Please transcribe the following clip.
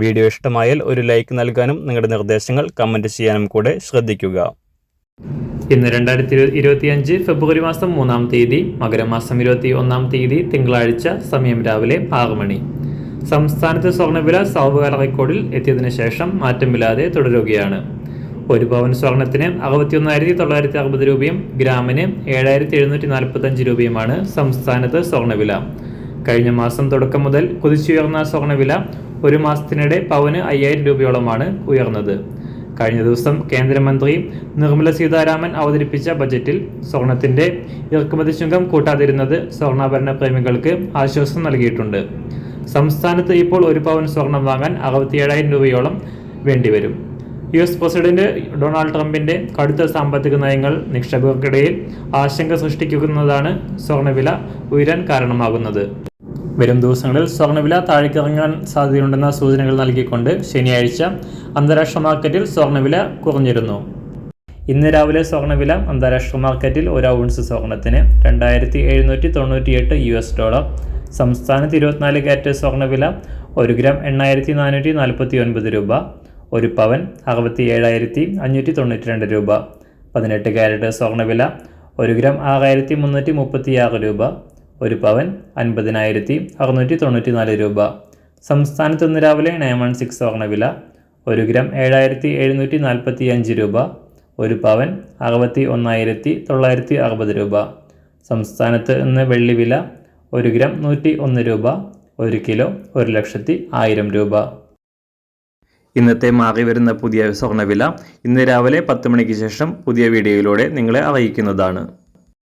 Video ഇഷ്ടമായാൽ ഒരു like നൽകാനും നിങ്ങളുടെ നിർദ്ദേശങ്ങൾ കമന്റ് ചെയ്യാനും കൂടെ ശ്രദ്ധിക്കുക. ഇന്ന് രണ്ടായിരത്തി ഇരുപത്തിയഞ്ച് ഫെബ്രുവരി മാസം മൂന്നാം തീയതി മകരമാസം ഇരുപത്തി ഒന്നാം തീയതി തിങ്കളാഴ്ച സമയം രാവിലെ ആറ് മണി. സംസ്ഥാനത്ത് സ്വർണവില സാവുകാല റെക്കോർഡിൽ എത്തിയതിനു ശേഷം മാറ്റമില്ലാതെ തുടരുകയാണ്. ഒരു പവൻ സ്വർണത്തിന് അറുപത്തിയൊന്നായിരത്തി തൊള്ളായിരത്തി അറുപത് രൂപയും ഗ്രാമിന് ഏഴായിരത്തി എഴുന്നൂറ്റി നാൽപ്പത്തഞ്ച് രൂപയുമാണ് സംസ്ഥാനത്ത് സ്വർണവില കഴിഞ്ഞ മാസം തുടക്കം മുതൽ കുതിച്ചുയർന്ന സ്വർണവില ഒരു മാസത്തിനിടെ പവന് അയ്യായിരം രൂപയോളമാണ് ഉയർന്നത്. കഴിഞ്ഞ ദിവസം കേന്ദ്രമന്ത്രി നിർമ്മല സീതാരാമൻ അവതരിപ്പിച്ച ബജറ്റിൽ സ്വർണത്തിന്റെ ഇറക്കുമതി ചുങ്കം കൂട്ടാതിരുന്നത് സ്വർണാഭരണ പ്രേമികൾക്ക് ആശ്വാസം നൽകിയിട്ടുണ്ട്. സംസ്ഥാനത്ത് ഇപ്പോൾ ഒരു പവൻ സ്വർണം വാങ്ങാൻ അറുപത്തിയേഴായിരം രൂപയോളം വേണ്ടിവരും. യു എസ് പ്രസിഡന്റ് ഡൊണാൾഡ് ട്രംപിന്റെ കടുത്ത സാമ്പത്തിക നയങ്ങൾ നിക്ഷേപകർക്കിടയിൽ ആശങ്ക സൃഷ്ടിക്കുന്നതാണ് സ്വർണവില ഉയരാൻ കാരണമാകുന്നത്. വരും ദിവസങ്ങളിൽ സ്വർണവില താഴേക്കിറങ്ങാൻ സാധ്യതയുണ്ടെന്ന സൂചനകൾ നൽകിക്കൊണ്ട് ശനിയാഴ്ച അന്താരാഷ്ട്ര മാർക്കറ്റിൽ സ്വർണവില കുറഞ്ഞിരുന്നു. ഇന്ന് രാവിലെ സ്വർണവില അന്താരാഷ്ട്ര മാർക്കറ്റിൽ ഒരു ഔൺസ് സ്വർണത്തിന് രണ്ടായിരത്തി എഴുന്നൂറ്റി തൊണ്ണൂറ്റിയെട്ട് യു എസ് ഡോളർ സംസ്ഥാനത്ത് ഇരുപത്തിനാല് കാറ്റ് സ്വർണവില ഒരു ഗ്രാം എണ്ണായിരത്തി നാനൂറ്റി നാൽപ്പത്തി ഒൻപത് രൂപ ഒരു പവൻ അറുപത്തി ഏഴായിരത്തി അഞ്ഞൂറ്റി തൊണ്ണൂറ്റി രണ്ട് രൂപ. പതിനെട്ട് കാരറ്റ് സ്വർണവില ഒരു ഗ്രാം ആറായിരത്തി മുന്നൂറ്റി മുപ്പത്തി ആറ് രൂപ ഒരു പവൻ അൻപതിനായിരത്തി അറുന്നൂറ്റി തൊണ്ണൂറ്റി നാല് രൂപ. സംസ്ഥാനത്ത് ഇന്ന് രാവിലെ നയൻ വൺ സിക്സ് സ്വർണവില ഒരു ഗ്രാം ഏഴായിരത്തി എഴുന്നൂറ്റി നാൽപ്പത്തി അഞ്ച് രൂപ. ഒരു പവൻ അറുപത്തി ഒന്നായിരത്തി തൊള്ളായിരത്തി അറുപത് രൂപ. സംസ്ഥാനത്ത് ഇന്ന് വെള്ളി വില ഒരു ഗ്രാം നൂറ്റി ഒന്ന് രൂപ. ഒരു കിലോ ഒരു ലക്ഷത്തി ആയിരം രൂപ. ഇന്നത്തെ മാറി വരുന്ന പുതിയ സ്വർണവില ഇന്ന് രാവിലെ പത്ത് മണിക്ക് ശേഷം പുതിയ വീഡിയോയിലൂടെ നിങ്ങളെ അറിയിക്കുന്നതാണ്.